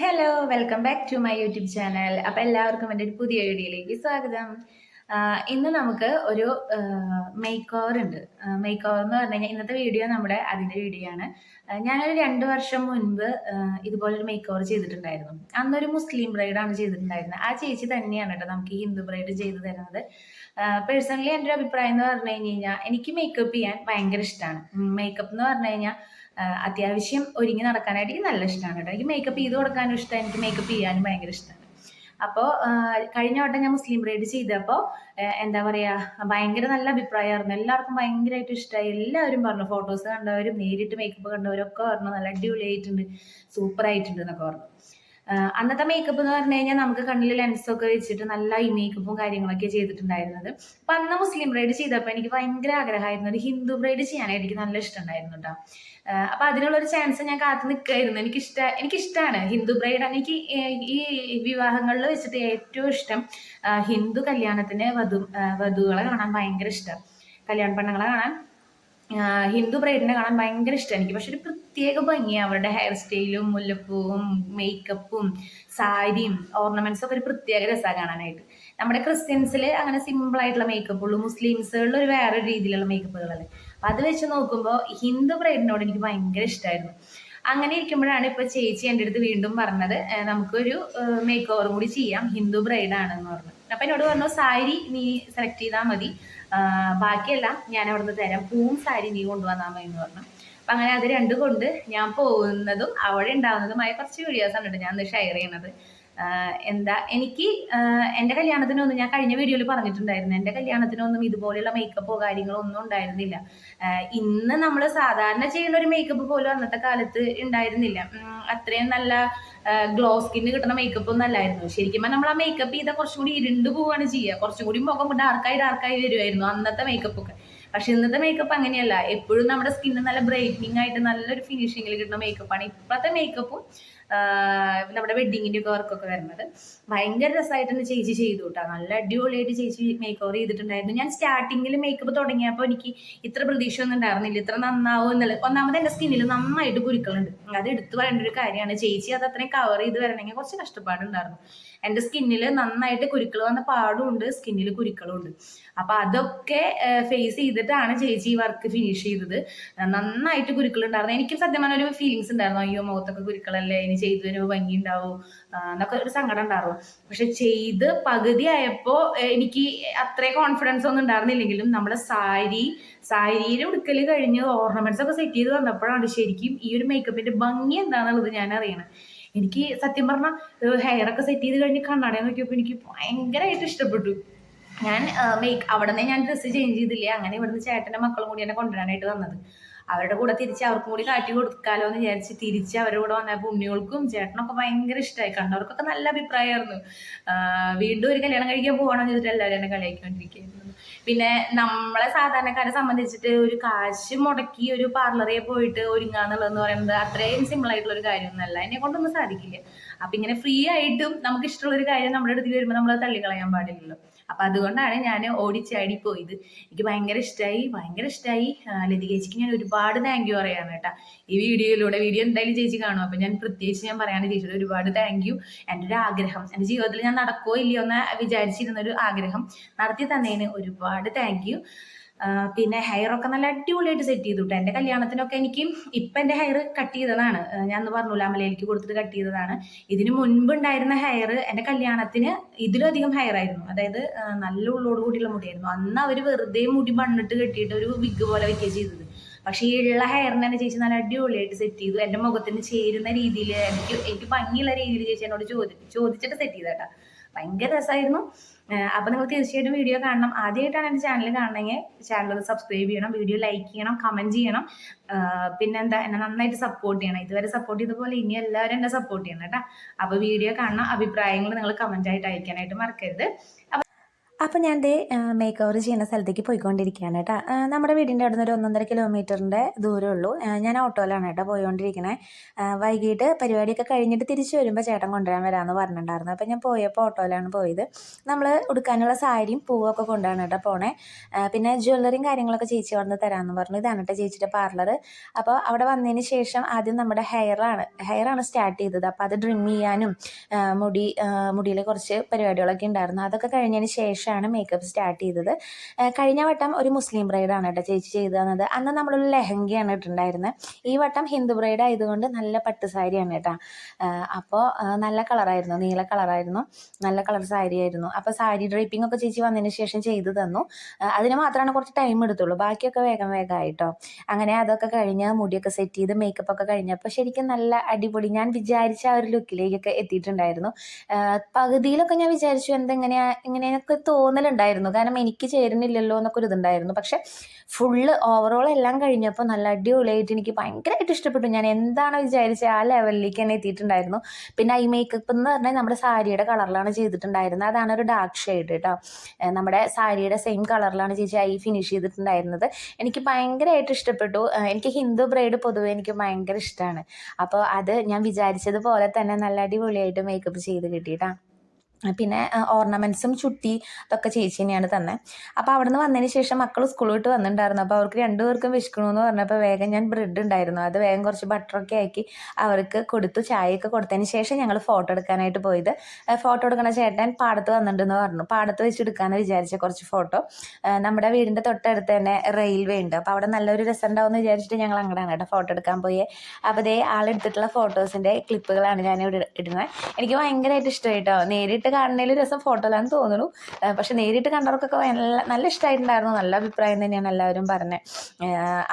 Hello welcome back to my YouTube channel അപ്പോൾ എല്ലാവർക്കും എന്റെ ഒരു പുതിയ വീഡിയോയിലേക്ക് സ്വാഗതം. ഇന്ന് നമുക്ക് ഒരു മേക്ക് ഓവർ ഉണ്ട്. മേക്ക് ഓവർ എന്ന് പറഞ്ഞു കഴിഞ്ഞാൽ ഇന്നത്തെ വീഡിയോ നമ്മുടെ അതിന്റെ വീഡിയോ ആണ്. ഞാനൊരു രണ്ട് വർഷം മുൻപ് ഇതുപോലൊരു മേക്ക് ഓവർ ചെയ്തിട്ടുണ്ടായിരുന്നു. അന്നൊരു മുസ്ലിം ബ്രൈഡാണ് ചെയ്തിട്ടുണ്ടായിരുന്നത്. ആ ചേച്ചി തന്നെയാണ് കേട്ടോ നമുക്ക് ഈ ഹിന്ദു ബ്രൈഡ് ചെയ്തു തരുന്നത്. പേഴ്സണലി എന്റെ ഒരു അഭിപ്രായം എന്ന് പറഞ്ഞു കഴിഞ്ഞ് കഴിഞ്ഞാൽ എനിക്ക് മേക്കപ്പ് ചെയ്യാൻ ഭയങ്കര ഇഷ്ടമാണ് മേക്കപ്പ് എന്ന് പറഞ്ഞു കഴിഞ്ഞാൽ അത്യാവശ്യം ഒരുങ്ങി നടക്കാനായിട്ട് എനിക്ക് നല്ല ഇഷ്ടമാണ് കേട്ടോ. എനിക്ക് മേക്കപ്പ് ചെയ്ത് കൊടുക്കാനും ഇഷ്ടമാണ് എനിക്ക് മേക്കപ്പ് ചെയ്യാനും ഭയങ്കര ഇഷ്ടമാണ്. അപ്പോൾ കഴിഞ്ഞ വട്ടം ഞാൻ മുസ്ലിം ബ്രൈഡ് ചെയ്തപ്പോൾ എന്താ പറയുക ഭയങ്കര നല്ല അഭിപ്രായമായിരുന്നു. എല്ലാവർക്കും ഭയങ്കരമായിട്ട് ഇഷ്ടമായി എല്ലാവരും പറഞ്ഞു ഫോട്ടോസ് കണ്ടവരും നേരിട്ട് മേക്കപ്പ് കണ്ടവരൊക്കെ പറഞ്ഞു നല്ല അടിപൊളിയായിട്ടുണ്ട് സൂപ്പർ ആയിട്ടുണ്ട് എന്നൊക്കെ പറഞ്ഞു. അന്നത്തെ മേക്കപ്പ് എന്ന് പറഞ്ഞു കഴിഞ്ഞാൽ നമുക്ക് കണ്ണിൽ ലെൻസൊക്കെ വെച്ചിട്ട് നല്ല ഈ മേക്കപ്പും കാര്യങ്ങളൊക്കെ ചെയ്തിട്ടുണ്ടായിരുന്നത്. അപ്പൊ അന്ന് മുസ്ലിം ബ്രൈഡ് ചെയ്തപ്പോൾ എനിക്ക് ഭയങ്കര ആഗ്രഹമായിരുന്നു. ഒരു ഹിന്ദു ബ്രൈഡ് ചെയ്യാനായിട്ട് എനിക്ക് നല്ല ഇഷ്ടമുണ്ടായിരുന്നു കേട്ടോ അപ്പം അതിനുള്ളൊരു ചാൻസ് ഞാൻ കാത്തു നിൽക്കുകയായിരുന്നു എനിക്കിഷ്ട എനിക്കിഷ്ടമാണ് ഹിന്ദു ബ്രൈഡ് എനിക്ക് ഈ വിവാഹങ്ങളിൽ വെച്ചിട്ട് ഏറ്റവും ഇഷ്ടം ഹിന്ദു കല്യാണത്തിന് വധു വധുക്കളെ കാണാൻ ഭയങ്കര ഇഷ്ടം. കല്യാണ പെണ്ണുങ്ങളെ കാണാൻ ഹിന്ദു ബ്രൈഡിനെ കാണാൻ ഭയങ്കര ഇഷ്ടം എനിക്ക്. പക്ഷെ ഒരു പ്രത്യേക ഭംഗിയാണ് അവരുടെ ഹെയർ സ്റ്റൈലും മുല്ലപ്പൂവും മേക്കപ്പും സാരിയും ഓർണമെന്റ്സും ഒക്കെ ഒരു പ്രത്യേക രസമാണ് കാണാനായിട്ട്. നമ്മുടെ ക്രിസ്ത്യൻസിൽ അങ്ങനെ സിമ്പിൾ ആയിട്ടുള്ള മേക്കപ്പ് ഉള്ളൂ. മുസ്ലിംസുകളിൽ ഒരു വേറെ രീതിയിലുള്ള മേക്കപ്പുകളല്ലേ അപ്പം അത് വെച്ച് നോക്കുമ്പോൾ ഹിന്ദു ബ്രൈഡിനോട് എനിക്ക് ഭയങ്കര ഇഷ്ടമായിരുന്നു അങ്ങനെ ഇരിക്കുമ്പോഴാണ് ഇപ്പോൾ ചേച്ചി എന്റെ അടുത്ത് വീണ്ടും പറഞ്ഞത് നമുക്കൊരു മേക്ക് ഓവറും കൂടി ചെയ്യാം. ഹിന്ദു ബ്രൈഡാണെന്ന് പറഞ്ഞു. അപ്പം എന്നോട് പറഞ്ഞു സാരി നീ സെലക്ട് ചെയ്താൽ മതി. ബാക്കിയെല്ലാം ഞാൻ അവിടുന്ന് തരാം. പൂവും സാരി നീ കൊണ്ടുവന്നാൽ മതി എന്ന് പറഞ്ഞു. അപ്പം അങ്ങനെ അത് രണ്ടും കൊണ്ട് ഞാൻ പോകുന്നതും അവിടെ ഉണ്ടാകുന്നതുമായ കുറച്ച് വീഡിയോസ് ആണ് ഞാൻ ഷെയർ ചെയ്യണത്. എന്താ എനിക്ക് എന്റെ കല്യാണത്തിനൊന്നും ഞാൻ കഴിഞ്ഞ വീഡിയോയിൽ പറഞ്ഞിട്ടുണ്ടായിരുന്നു. എന്റെ കല്യാണത്തിനൊന്നും ഇതുപോലെയുള്ള മേക്കപ്പോ കാര്യങ്ങളോ ഒന്നും ഉണ്ടായിരുന്നില്ല. ഇന്ന് നമ്മൾ സാധാരണ ചെയ്യുന്ന ഒരു മേക്കപ്പ് പോലും അന്നത്തെ കാലത്ത് ഉണ്ടായിരുന്നില്ല. അത്രയും നല്ല ഗ്ലോ സ്കിന്ന് കിട്ടുന്ന മേക്കപ്പ് ഒന്നും അല്ലായിരുന്നു. ശരിക്കും നമ്മൾ ആ മേക്കപ്പ് ചെയ്താൽ കുറച്ചും കൂടി ഇരുണ്ട് പോവുകയാണ് ചെയ്യുക കുറച്ചും കൂടി മുഖം ഡാർക്കായി ഡാർക്കായി വരുമായിരുന്നു അന്നത്തെ മേക്കപ്പ് ഒക്കെ. പക്ഷെ ഇന്നത്തെ മേക്കപ്പ് അങ്ങനെയല്ല. എപ്പോഴും നമ്മുടെ സ്കിന്ന് നല്ല ബ്രൈറ്റനിങ് ആയിട്ട് നല്ലൊരു ഫിനിഷിങ്ങിൽ കിട്ടുന്ന മേക്കപ്പാണ് ഇപ്പോഴത്തെ മേക്കപ്പും നമ്മുടെ വെഡിങ്ങിന്റെ ഒക്കെ വർക്കൊക്കെ വരുന്നത്. ഭയങ്കര രസമായിട്ടാണ് ചേച്ചി ചെയ്തു കേട്ടോ നല്ല അടിപൊളിയായിട്ട് ചേച്ചി മേക്ക് ഓവർ ചെയ്തിട്ടുണ്ടായിരുന്നു. ഞാൻ സ്റ്റാർട്ടിങ്ങിൽ മേക്കപ്പ് തുടങ്ങിയപ്പോൾ എനിക്ക് ഇത്ര പ്രതീക്ഷ ഒന്നും ഉണ്ടായിരുന്നില്ല. ഇത്ര നന്നാവും എന്നുള്ളത്. ഒന്നാമത് എന്റെ സ്കിന്നിൽ നന്നായിട്ട് കുരുക്കളുണ്ട്. അത് എടുത്തു പറയേണ്ട ഒരു കാര്യമാണ്. ചേച്ചി അത് അത്രയും കവർ ചെയ്ത് വരണമെങ്കിൽ കുറച്ച് കഷ്ടപ്പാടുണ്ടായിരുന്നു. എന്റെ സ്കിന്നിൽ നന്നായിട്ട് കുരുക്കൾ വന്ന പാടും ഉണ്ട് സ്കിന്നിൽ കുരുക്കളും ഉണ്ട്. അപ്പൊ അതൊക്കെ ഫേസ് ചെയ്തിട്ടാണ് ചേച്ചി ഈ വർക്ക് ഫിനിഷ് ചെയ്തത്. നന്നായിട്ട് കുരുക്കൾ ഉണ്ടായിരുന്നു എനിക്കും സത്യം ഒരു ഫീലിങ്സ് ഉണ്ടായിരുന്നു. അയ്യോ മുഖത്തൊക്കെ കുരുക്കളല്ലേ? ഇനി ചെയ്തു വരുമ്പോൾ ഭംഗി ഉണ്ടാവും എന്നൊക്കെ ഒരു സങ്കടം ഉണ്ടാവും. പക്ഷെ ചെയ്ത് പകുതി ആയപ്പോൾ എനിക്ക് അത്ര കോൺഫിഡൻസ് ഒന്നും ഉണ്ടായിരുന്നില്ലെങ്കിലും നമ്മുടെ സാരി സാരിയിൽ ഉടുക്കൽ കഴിഞ്ഞ് ഓർണമെന്റ്സ് ഒക്കെ സെറ്റ് ചെയ്ത് വന്നപ്പോഴാണ് ശരിക്കും ഈ ഒരു മേക്കപ്പിന്റെ ഭംഗി എന്താണെന്നുള്ളത് ഞാൻ അറിയണം. എനിക്ക് സത്യം പറഞ്ഞാൽ ഹെയർ ഒക്കെ സെറ്റ് ചെയ്ത് കഴിഞ്ഞ് കണ്ണാടയെ നോക്കിയപ്പോൾ എനിക്ക് ഭയങ്കരമായിട്ട് ഇഷ്ടപ്പെട്ടു. ഞാൻ മേക്ക് അവിടെ നിന്ന് ഞാൻ ഡ്രസ്സ് ചേഞ്ച് ചെയ്തില്ല അങ്ങനെ ഇവിടുന്ന് ചേട്ടന്റെ മക്കളും കൂടി എന്നെ കൊണ്ടുവരാനായിട്ട് വന്നത്. അവരുടെ കൂടെ തിരിച്ച് അവർക്കും കൂടി കാട്ടി കൊടുക്കാലോ എന്ന് വിചാരിച്ച് തിരിച്ച് അവരുടെ കൂടെ വന്നപ്പോൾ ഉണ്ണികൾക്കും ചേട്ടനൊക്കെ ഭയങ്കര ഇഷ്ടമായി കണ്ടവർക്കൊക്കെ നല്ല അഭിപ്രായമായിരുന്നു. വീണ്ടും ഒരു കല്യാണം കഴിക്കാൻ പോകണമെന്ന് ചോദിച്ചിട്ട് എല്ലാവരും എന്നെ കളിയാക്കിക്കൊണ്ടിരിക്കുകയായിരുന്നു. പിന്നെ നമ്മളെ സാധാരണക്കാരെ സംബന്ധിച്ചിട്ട് ഒരു കാശ് മുടക്കി ഒരു പാർലറിൽ പോയിട്ട് ഒരുങ്ങാന്നുള്ളതെന്ന് പറയുന്നത് അത്രയും സിമ്പിൾ ആയിട്ടുള്ള ഒരു കാര്യമൊന്നുമല്ല. എന്നെ കൊണ്ടൊന്നും സാധിക്കില്ല. അപ്പം ഇങ്ങനെ ഫ്രീ ആയിട്ടും നമുക്ക് ഇഷ്ടമുള്ള ഒരു കാര്യം നമ്മുടെ അടുത്ത് വരുമ്പോൾ നമ്മൾ തള്ളിക്കളയാൻ പാടില്ലല്ലോ. അപ്പം അതുകൊണ്ടാണ് ഞാൻ ഓടിച്ചാടി പോയത്. എനിക്ക് ഭയങ്കര ഇഷ്ടമായി ഭയങ്കര ഇഷ്ടമായി ലതി ചേച്ചിക്ക് ഞാൻ ഒരുപാട് താങ്ക് യു പറയാണ് കേട്ടോ. ഈ വീഡിയോയിലൂടെ വീഡിയോ എന്തായാലും ചേച്ചി കാണും. അപ്പോൾ ഞാൻ പ്രത്യേകിച്ച് ഞാൻ പറയാണ് ചേച്ചിയുടെ ഒരുപാട് താങ്ക് യു എന്റെ ഒരു ആഗ്രഹം എന്റെ ജീവിതത്തിൽ ഞാൻ നടക്കോ ഇല്ലയോ എന്ന് വിചാരിച്ചിരുന്ന ഒരു ആഗ്രഹം നടത്തി തന്നതിന് ഒരുപാട് താങ്ക് യു പിന്നെ ഹെയർ ഒക്കെ നല്ല അടിപൊളിയായിട്ട് സെറ്റ് ചെയ്തു കേട്ടോ എന്റെ കല്യാണത്തിനൊക്കെ എനിക്ക് ഇപ്പം എന്റെ ഹെയർ കട്ട് ചെയ്തതാണ്. ഞാൻ എന്ന് പറഞ്ഞു അമലയിലേക്ക് കൊടുത്തിട്ട് കട്ട് ചെയ്തതാണ്. ഇതിന് മുൻപ് ഉണ്ടായിരുന്ന ഹെയർ എന്റെ കല്യാണത്തിന് ഇതിലധികം ഹെയർ ആയിരുന്നു. അതായത് നല്ല ഉള്ളോട് കൂടിയുള്ള മുടിയായിരുന്നു. അന്ന് അവർ വെറുതെ മുടി ബണ്ണിട്ട് കെട്ടിയിട്ട് ഒരു വിഗ് പോലെ വെക്കുക ചെയ്തത്. പക്ഷേ ഈ ഉള്ള ഹെയറിനെ തന്നെ ചേച്ചി നല്ല അടിപൊളിയായിട്ട് സെറ്റ് ചെയ്തു. എന്റെ മുഖത്തിന് ചേരുന്ന രീതിയിൽ എനിക്ക് എനിക്ക് ഭംഗിയുള്ള രീതിയിൽ ചേച്ചി എന്നോട് ചോദി ചോദിച്ചിട്ട് സെറ്റ് ചെയ്തേട്ടാ ഭയങ്കര രസമായിരുന്നു. അപ്പോൾ നിങ്ങൾ തീർച്ചയായിട്ടും വീഡിയോ കാണണം. ആദ്യമായിട്ടാണ് എന്റെ ചാനൽ കാണണമെങ്കിൽ ചാനൽ സബ്സ്ക്രൈബ് ചെയ്യണം വീഡിയോ ലൈക്ക് ചെയ്യണം കമന്റ് ചെയ്യണം. പിന്നെന്താ എന്നെ നന്നായിട്ട് സപ്പോർട്ട് ചെയ്യണം. ഇതുവരെ സപ്പോർട്ട് ചെയ്ത പോലെ ഇനി എല്ലാവരും എന്നെ സപ്പോർട്ട് ചെയ്യണം കേട്ടോ. അപ്പോൾ വീഡിയോ കാണണം അഭിപ്രായങ്ങൾ നിങ്ങൾ കമന്റ് ആയിട്ട് അയക്കാനായിട്ട് മറക്കരുത്. അപ്പോൾ ഞാൻ ദേ മേക്ക് ഓവർ ചെയ്യുന്ന സ്ഥലത്തേക്ക് പോയിക്കൊണ്ടിരിക്കുകയാണ് കേട്ടോ. നമ്മുടെ വീടിന്റെ അവിടെ നിന്ന് ഒരു ഒന്നൊന്നര കിലോമീറ്ററിന്റെ ദൂരമുള്ളൂ ഉള്ളൂ ഞാൻ ഓട്ടോയിലാണ് കേട്ടോ പോയിക്കൊണ്ടിരിക്കണേ. വൈകിട്ട് പരിപാടിയൊക്കെ കഴിഞ്ഞിട്ട് തിരിച്ചു വരുമ്പോൾ ചേട്ടൻ കൊണ്ടുവരാൻ വരാമെന്ന് പറഞ്ഞിട്ടുണ്ടായിരുന്നു. അപ്പോൾ ഞാൻ പോയപ്പോൾ ഓട്ടോയിലാണ് പോയത്. നമ്മൾ ഉടുക്കാനുള്ള സാരിയും പൂവൊക്കെ കൊണ്ടാണ് കേട്ടോ പോണേ. പിന്നെ ജ്വല്ലറിയും കാര്യങ്ങളൊക്കെ ചേച്ചി വന്ന് തരാമെന്ന് പറഞ്ഞു. ഇതാണ് കേട്ടോ ചേച്ചിയുടെ പാർലർ അപ്പോൾ അവിടെ വന്നതിന് ശേഷം ആദ്യം നമ്മുടെ ഹെയറാണ് ഹെയറാണ് സ്റ്റാർട്ട് ചെയ്തത്. അപ്പോൾ അത് ഡ്രിം ചെയ്യാനും മുടി മുടിയിൽ കുറച്ച് പരിപാടികളൊക്കെ ഉണ്ടായിരുന്നു. അതൊക്കെ കഴിഞ്ഞതിന് ശേഷമാണ് മേക്കപ്പ് സ്റ്റാർട്ട് ചെയ്തത്. കഴിഞ്ഞ വട്ടം ഒരു മുസ്ലിം ബ്രൈഡാണ് കേട്ടോ ചേച്ചി ചെയ്തു തന്നത്. അന്ന് നമ്മളൊരു ലെഹങ്കയാണ് ഇട്ടിട്ടുണ്ടായിരുന്നത് ഈ വട്ടം ഹിന്ദു ബ്രൈഡ് ആയതുകൊണ്ട് നല്ല പട്ട് സാരിയാണ് കേട്ടോ. അപ്പോൾ നല്ല കളറായിരുന്നു നീല കളറായിരുന്നു നല്ല കളർ സാരി ആയിരുന്നു. അപ്പോൾ സാരി ഡ്രൈപ്പിംഗ് ഒക്കെ ചേച്ചി വന്നതിന് ശേഷം ചെയ്തു തന്നു. അതിന് മാത്രമാണ് കുറച്ച് ടൈം എടുത്തുള്ളൂ. ബാക്കിയൊക്കെ വേഗം വേഗം ആയിട്ടോ അങ്ങനെ അതൊക്കെ കഴിഞ്ഞ് മുടിയൊക്കെ സെറ്റ് ചെയ്ത് മേക്കപ്പ് ഒക്കെ കഴിഞ്ഞപ്പോൾ ശരിക്കും നല്ല അടിപൊളി. ഞാൻ വിചാരിച്ച ആ ഒരു ലുക്കിലേക്കൊക്കെ എത്തിയിട്ടുണ്ടായിരുന്നു. പകുതിയിലൊക്കെ ഞാൻ വിചാരിച്ചു എന്തെങ്ങനെയാ? ഇങ്ങനെയൊക്കെ തോന്നലുണ്ടായിരുന്നു. കാരണം എനിക്ക് ചേരുന്നില്ലല്ലോ എന്നൊക്കെ ഒരു ഇതുണ്ടായിരുന്നു. പക്ഷെ ഫുള്ള് ഓവറോൾ എല്ലാം കഴിഞ്ഞപ്പോൾ നല്ല അടിപൊളിയായിട്ട് എനിക്ക് ഭയങ്കരമായിട്ട് ഇഷ്ടപ്പെട്ടു. ഞാൻ എന്താണ് വിചാരിച്ചത് ആ ലെവലിലേക്ക് തന്നെ എത്തിയിട്ടുണ്ടായിരുന്നു. പിന്നെ ഐ മേക്കപ്പ് എന്ന് പറഞ്ഞാൽ നമ്മുടെ സാരിയുടെ കളറിലാണ് ചെയ്തിട്ടുണ്ടായിരുന്നത്. അതാണ് ഒരു ഡാർക്ക് ഷെയ്ഡ് കേട്ടോ നമ്മുടെ സാരിയുടെ സെയിം കളറിലാണ് ചേച്ചി ഐ ഫിനിഷ് ചെയ്തിട്ടുണ്ടായിരുന്നത്. എനിക്ക് ഭയങ്കരമായിട്ട് ഇഷ്ടപ്പെട്ടു. എനിക്ക് ഹിന്ദു ബ്രൈഡ് പൊതുവെ എനിക്ക് ഭയങ്കര ഇഷ്ടമാണ് അപ്പോൾ അത് ഞാൻ വിചാരിച്ചതുപോലെ തന്നെ നല്ല അടിപൊളിയായിട്ട് മേക്കപ്പ് ചെയ്ത് കിട്ടിയിട്ടാ പിന്നെ ഓർണമെന്റ്സും ചുട്ടി ഇതൊക്കെ ചേച്ചി തന്നെയാണ് തന്നെ. അപ്പോൾ അവിടെ നിന്ന് വന്നതിന് ശേഷം മക്കൾ സ്കൂളിൽ വിട്ട് വന്നിട്ടുണ്ടായിരുന്നു. അപ്പോൾ അവർക്ക് രണ്ടുപേർക്കും വിശക്കണമെന്ന് പറഞ്ഞപ്പോൾ വേഗം ഞാൻ ബ്രെഡ് ഉണ്ടായിരുന്നു. അത് വേഗം കുറച്ച് ബട്ടറൊക്കെ ആക്കി അവർക്ക് കൊടുത്തു ചായയൊക്കെ കൊടുത്തതിന് ശേഷം ഞങ്ങൾ ഫോട്ടോ എടുക്കാനായിട്ട് പോയത്. ഫോട്ടോ എടുക്കണ ചേട്ടൻ പാടത്ത് വന്നിട്ടുണ്ടെന്ന് പറഞ്ഞു. പാടത്ത് വെച്ച് എടുക്കാമെന്ന് വിചാരിച്ച കുറച്ച് ഫോട്ടോ നമ്മുടെ വീടിന്റെ തൊട്ടടുത്ത് തന്നെ റെയിൽവേ ഉണ്ട്. അപ്പോൾ അവിടെ നല്ലൊരു രസം ഉണ്ടാവുമെന്ന് വിചാരിച്ചിട്ട് ഞങ്ങൾ അങ്ങോട്ടാണ് കേട്ടോ ഫോട്ടോ എടുക്കാൻ പോയേ. അപ്പോൾ ദേ ആളെടുത്തിട്ടുള്ള ഫോട്ടോസിന്റെ ക്ലിപ്പുകളാണ് ഞാൻ ഇവിടെ ഇടുന്നത് എനിക്ക് ഭയങ്കരമായിട്ട് ഇഷ്ടമായി കേട്ടോ. നേരിട്ട് കാണുന്നതിൽ രസം ഫോട്ടോയിലാണെന്ന് തോന്നുന്നു. പക്ഷെ നേരിട്ട് കണ്ടവർക്കൊക്കെ നല്ല ഇഷ്ടമായിട്ടുണ്ടായിരുന്നു നല്ല അഭിപ്രായം തന്നെയാണ് എല്ലാവരും പറഞ്ഞത്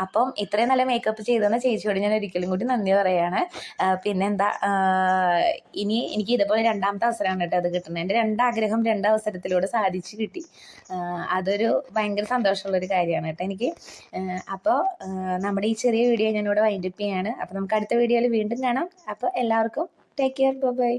അപ്പം ഇത്രയും നല്ല മേക്കപ്പ് ചെയ്തെന്ന ചേച്ചിയോട് ഞാൻ ഒരിക്കലും കൂടി നന്ദി പറയാണ്. ആ, പിന്നെന്താ ഇനി എനിക്ക് ഇതുപോലെ രണ്ടാമത്തെ അവസരമാണ് കേട്ടോ അത് കിട്ടുന്നത്. എന്റെ രണ്ടാഗ്രഹം രണ്ട് അവസരത്തിലൂടെ സാധിച്ചു കിട്ടി. അതൊരു ഭയങ്കര സന്തോഷമുള്ളൊരു കാര്യമാണ് കേട്ടോ എനിക്ക്. അപ്പോൾ നമ്മുടെ ഈ ചെറിയ വീഡിയോ ഞാനിവിടെ വൈൻഡപ്പ് ചെയ്യാണ്. അപ്പോൾ നമുക്ക് അടുത്ത വീഡിയോയിൽ വീണ്ടും കാണാം. അപ്പോൾ എല്ലാവർക്കും ടേക്ക് കെയർ ബൈ